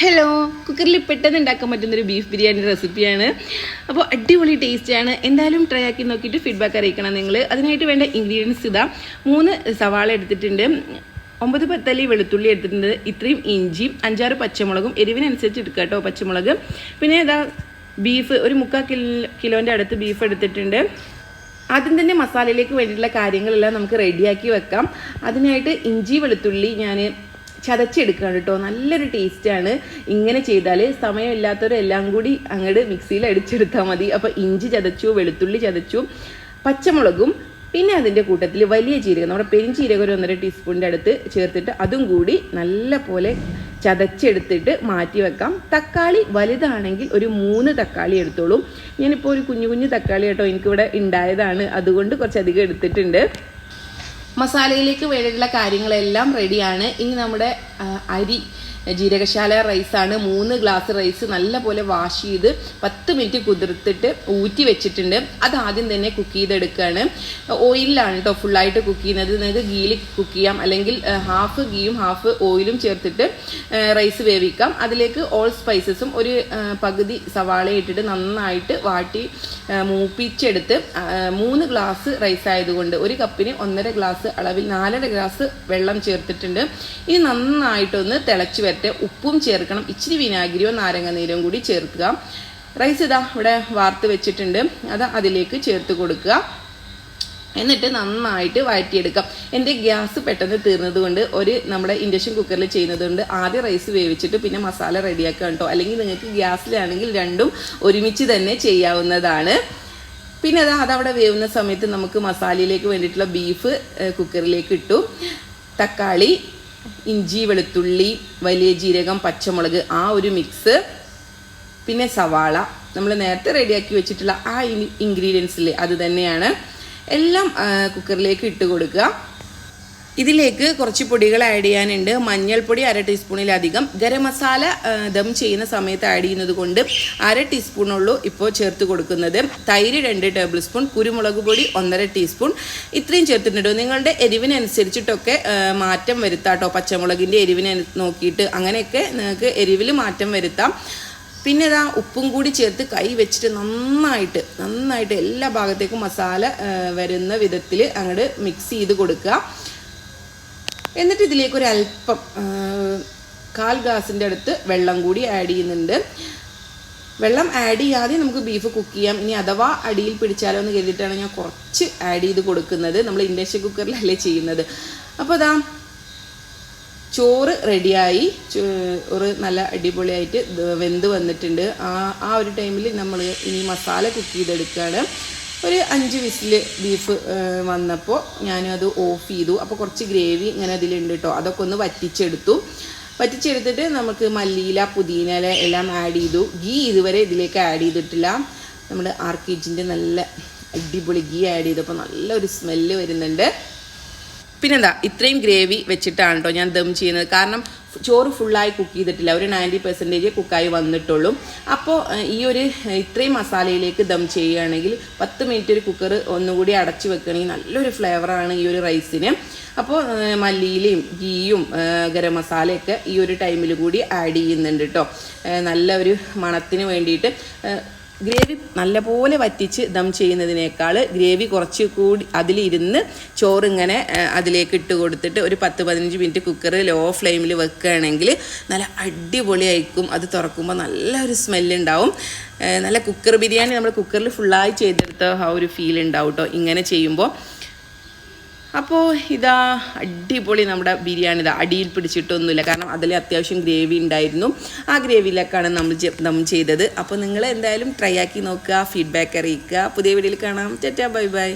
Hello കുക്കറിൽ പെട്ടെന്ന് ഉണ്ടാക്കാൻ പറ്റുന്നൊരു ബീഫ് ബിരിയാണി റെസിപ്പിയാണ് അപ്പോൾ അടിപൊളി ടേസ്റ്റാണ് എന്തായാലും ട്രൈ ആക്കി നോക്കിയിട്ട് ഫീഡ്ബാക്ക് അറിയിക്കണം നിങ്ങൾ അതിനായിട്ട് വേണ്ട ഇൻഗ്രീഡിയൻസ് ഇതാ. മൂന്ന് സവാള എടുത്തിട്ടുണ്ട്. ഒമ്പത് പത്തല്ലി വെളുത്തുള്ളി എടുത്തിട്ടുണ്ട്. ഇത്രയും ഇഞ്ചിയും അഞ്ചാറ് പച്ചമുളകും എരിവിനനുസരിച്ച് എടുക്കുക കേട്ടോ പച്ചമുളക്. പിന്നെ ഇതാ ബീഫ് ഒരു മുക്കാൽ കിലോ കിലോന്റെ അടുത്ത് ബീഫ് എടുത്തിട്ടുണ്ട്. ആദ്യം തന്നെ മസാലയിലേക്ക് വേണ്ടിയിട്ടുള്ള കാര്യങ്ങളെല്ലാം നമുക്ക് റെഡിയാക്കി വെക്കാം. അതിനായിട്ട് ഇഞ്ചി വെളുത്തുള്ളി ഞാൻ ചതച്ചെടുക്കുകയാണ് കേട്ടോ. നല്ലൊരു ടേസ്റ്റാണ് ഇങ്ങനെ ചെയ്താൽ സമയമില്ലാത്തവരെല്ലാം കൂടി അങ്ങോട്ട് മിക്സിയിൽ അടിച്ചെടുത്താൽ മതി. അപ്പോൾ ഇഞ്ചി ചതച്ചു വെളുത്തുള്ളി ചതച്ചു പച്ചമുളകും പിന്നെ അതിന്റെ കൂട്ടത്തിൽ വലിയ ജീരകം നമ്മുടെ പെരിഞ്ചീരകം ഒരു ഒന്നര ടീസ്പൂണിന്റെ അടുത്ത് ചേർത്തിട്ട് അതും കൂടി നല്ല പോലെ ചതച്ചെടുത്തിട്ട് മാറ്റി വെക്കാം. തക്കാളി വലുതാണെങ്കിൽ ഒരു മൂന്ന് തക്കാളി എടുത്തോളൂ. ഞാനിപ്പോൾ ഒരു കുഞ്ഞു കുഞ്ഞു തക്കാളി കേട്ടോ എനിക്കിവിടെ ഉണ്ടായതാണ് അതുകൊണ്ട് കുറച്ചധികം എടുത്തിട്ടുണ്ട്. മസാലയിലേക്ക് വേണ്ടിയിട്ടുള്ള കാര്യങ്ങളെല്ലാം റെഡിയാണ് ഇനി നമ്മുടെ അരി. ജീരകശാല റൈസാണ്. മൂന്ന് ഗ്ലാസ് റൈസ് നല്ലപോലെ വാഷ് ചെയ്ത് പത്ത് മിനിറ്റ് കുതിർത്തിട്ട് ഊറ്റി വെച്ചിട്ടുണ്ട്. അത് ആദ്യം തന്നെ കുക്ക് ചെയ്തെടുക്കുകയാണ് ഓയിലാണ് കേട്ടോ ഫുള്ളായിട്ട് കുക്ക് ചെയ്യുന്നത്. നിങ്ങൾക്ക് ഗീലി കുക്ക് ചെയ്യാം. അല്ലെങ്കിൽ ഹാഫ് ഗീയും ഹാഫ് ഓയിലും ചേർത്തിട്ട് റൈസ് വേവിക്കാം. അതിലേക്ക് ഓൾ സ്പൈസസും ഒരു പകുതി സവാള ഇട്ടിട്ട് നന്നായിട്ട് വാട്ടി മൂപ്പിച്ചെടുത്ത് മൂന്ന് ഗ്ലാസ് റൈസ് ആയതുകൊണ്ട് ഒരു കപ്പിന് ഒന്നര ഗ്ലാസ് അളവിൽ നാലര ഗ്ലാസ് വെള്ളം ചേർത്തിട്ടുണ്ട്. ഇനി നന്നായിട്ടൊന്ന് തിളച്ച് വരട്ടെ ഉപ്പും ചേർക്കണം. ഇച്ചിരി വിനാഗിരിയോ നാരങ്ങ നീരും കൂടി ചേർക്കുക. റൈസ് ഇതാ ഇവിടെ വാർത്ത് വെച്ചിട്ടുണ്ട്. അത് അതിലേക്ക് ചേർത്ത് കൊടുക്കുക. എന്നിട്ട് നന്നായിട്ട് വഴറ്റിയെടുക്കാം. എന്റെ ഗ്യാസ് പെട്ടെന്ന് തീർന്നതുകൊണ്ട് ഒരു നമ്മുടെ ഇൻഡക്ഷൻ കുക്കറിൽ ചെയ്യുന്നത് കൊണ്ട് ആദ്യം റൈസ് വേവിച്ചിട്ട് പിന്നെ മസാല റെഡിയാക്കുക കേട്ടോ. അല്ലെങ്കിൽ നിങ്ങൾക്ക് ഗ്യാസിലാണെങ്കിൽ രണ്ടും ഒരുമിച്ച് തന്നെ ചെയ്യാവുന്നതാണ്. പിന്നെ അത് അതവിടെ വേവുന്ന സമയത്ത് നമുക്ക് മസാലയിലേക്ക് വേണ്ടിയിട്ടുള്ള ബീഫ് കുക്കറിലേക്ക് ഇട്ടു. തക്കാളി ഇഞ്ചി വെളുത്തുള്ളി വലിയ ജീരകം പച്ചമുളക് ആ ഒരു മിക്സ് പിന്നെ സവാള. നമ്മൾ നേരത്തെ റെഡിയാക്കി വെച്ചിട്ടുള്ള ആ ഇൻഗ്രീഡിയൻസിൽ അത് തന്നെയാണ് എല്ലാം കുക്കറിലേക്ക് ഇട്ട് കൊടുക്കുക. ഇതിലേക്ക് കുറച്ച് പൊടികൾ ആഡ് ചെയ്യാനുണ്ട്. മഞ്ഞൾപ്പൊടി അര ടീസ്പൂണിലധികം ഗരം മസാല ദം ചെയ്യുന്ന സമയത്ത് ആഡ് ചെയ്യുന്നത് കൊണ്ട് അര ടീസ്പൂണുള്ളൂ ഇപ്പോൾ ചേർത്ത് കൊടുക്കുന്നത്. തൈര് രണ്ട് ടേബിൾ സ്പൂൺ കുരുമുളക് പൊടി ഒന്നര ടീസ്പൂൺ ഇത്രയും ചേർത്തിട്ടുണ്ട്. നിങ്ങളുടെ എരിവിനനുസരിച്ചിട്ടൊക്കെ മാറ്റം വരുത്താട്ടോ. പച്ചമുളകിന്റെ എരിവിനെ നോക്കിയിട്ട് അങ്ങനെയൊക്കെ നിങ്ങൾക്ക് എരിവിൽ മാറ്റം വരുത്താം. പിന്നെ ഇതാ ഉപ്പും കൂടി ചേർത്ത് കൈ വെച്ചിട്ട് നന്നായിട്ട് നന്നായിട്ട് എല്ലാ ഭാഗത്തേക്കും മസാല വരുന്ന വിധത്തിൽ അങ്ങോട്ട് മിക്സ് ചെയ്ത് കൊടുക്കുക. എന്നിട്ട് ഇതിലേക്ക് ഒരു അല്പം കാൽ ഗ്ലാസിന്റെ അടുത്ത് വെള്ളം കൂടി ആഡ് ചെയ്യുന്നുണ്ട്. വെള്ളം ആഡ് ചെയ്യാതെ നമുക്ക് ബീഫ് കുക്ക് ചെയ്യാം. ഇനി അഥവാ അടിയിൽ പിടിച്ചാലോ എന്ന് കരുതിയിട്ടാണ് ഞാൻ കുറച്ച് ആഡ് ചെയ്ത് കൊടുക്കുന്നത്. നമ്മൾ ഇൻഡക്ഷൻ കുക്കറിലല്ലേ ചെയ്യുന്നത്. അപ്പോൾ അതാ ചോറ് റെഡിയായി ചോറ് നല്ല അടിപൊളിയായിട്ട് വെന്ത് വന്നിട്ടുണ്ട്. ആ ആ ഒരു ടൈമിൽ നമ്മൾ ഇനി മസാല കുക്ക് ചെയ്തെടുക്കുകയാണ് ഒരു അഞ്ച് വിസിൽ ബീഫ് വന്നപ്പോൾ ഞാനത് ഓഫ് ചെയ്തു. അപ്പോൾ കുറച്ച് ഗ്രേവി ഇങ്ങനെ അതിലുണ്ട് കേട്ടോ അതൊക്കെ ഒന്ന് വറ്റിച്ചെടുത്തു. വറ്റിച്ചെടുത്തിട്ട് നമുക്ക് മല്ലിയില പുതിനയില എല്ലാം ആഡ് ചെയ്തു. ഗീ ഇതുവരെ ഇതിലേക്ക് ആഡ് ചെയ്തിട്ടില്ല. നമ്മൾ ആർ കെ ജിന്റെ നല്ല അടിപൊളി ഗീ ആഡ് ചെയ്തപ്പോൾ നല്ലൊരു സ്മെല്ല് വരുന്നുണ്ട്. പിന്നെന്താ ഇത്രയും ഗ്രേവി വെച്ചിട്ടാണ് കേട്ടോ ഞാൻ ദം ചെയ്യുന്നത്. കാരണം ചോറ് ഫുള്ളായി കുക്ക് ചെയ്തിട്ടില്ല. ഒരു നയന്റി പെർസെന്റേജ് കുക്കായി വന്നിട്ടുള്ളൂ. അപ്പോൾ ഈ ഒരു ഇത്രയും മസാലയിലേക്ക് ദം ചെയ്യുകയാണെങ്കിൽ പത്ത് മിനിറ്റ് ഒരു കുക്കർ ഒന്നുകൂടി അടച്ചു വെക്കുകയാണെങ്കിൽ നല്ലൊരു ഫ്ലേവറാണ് ഈ ഒരു റൈസിന്. അപ്പോൾ മല്ലിയിലയും ഗീയും ഗരം മസാലയൊക്കെ ഈ ഒരു ടൈമിൽ കൂടി ആഡ് ചെയ്യുന്നുണ്ട് കേട്ടോ നല്ല ഒരു മണത്തിന് വേണ്ടിയിട്ട് ഗ്രേവി നല്ലപോലെ വറ്റിച്ച് ദം ചെയ്യുന്നതിനേക്കാൾ ഗ്രേവി കുറച്ച് കൂടി അതിലിരുന്ന് ചോറിങ്ങനെ അതിലേക്ക് ഇട്ട് കൊടുത്തിട്ട് ഒരു പത്ത് പതിനഞ്ച് മിനിറ്റ് കുക്കർ ലോ ഫ്ലെയിമിൽ വെക്കുകയാണെങ്കിൽ നല്ല അടിപൊളിയായിരിക്കും. അത് തുറക്കുമ്പോൾ നല്ലൊരു സ്മെല്ലുണ്ടാവും നല്ല കുക്കർ ബിരിയാണി നമ്മൾ കുക്കറിൽ ഫുള്ളായി ചെയ്തെടുത്ത ആ ഒരു ഫീൽ ഉണ്ടാവും കേട്ടോ ഇങ്ങനെ ചെയ്യുമ്പോൾ അപ്പോൾ ഇതാ അടിപൊളി നമ്മുടെ ബിരിയാണി. ഇതാ അടിയിൽ പിടിച്ചിട്ടൊന്നുമില്ല. കാരണം അതിൽ അത്യാവശ്യം ഗ്രേവി ഉണ്ടായിരുന്നു. ആ ഗ്രേവിയിലേക്കാണ് നമ്മൾ നമ്മൾ ചെയ്തത്. അപ്പോൾ നിങ്ങൾ എന്തായാലും ട്രൈ ആക്കി നോക്കുക ഫീഡ്ബാക്ക് അറിയിക്കുക. പുതിയ വീഡിയോയിൽ കാണാം. ചേട്ടാ ബൈ ബൈ.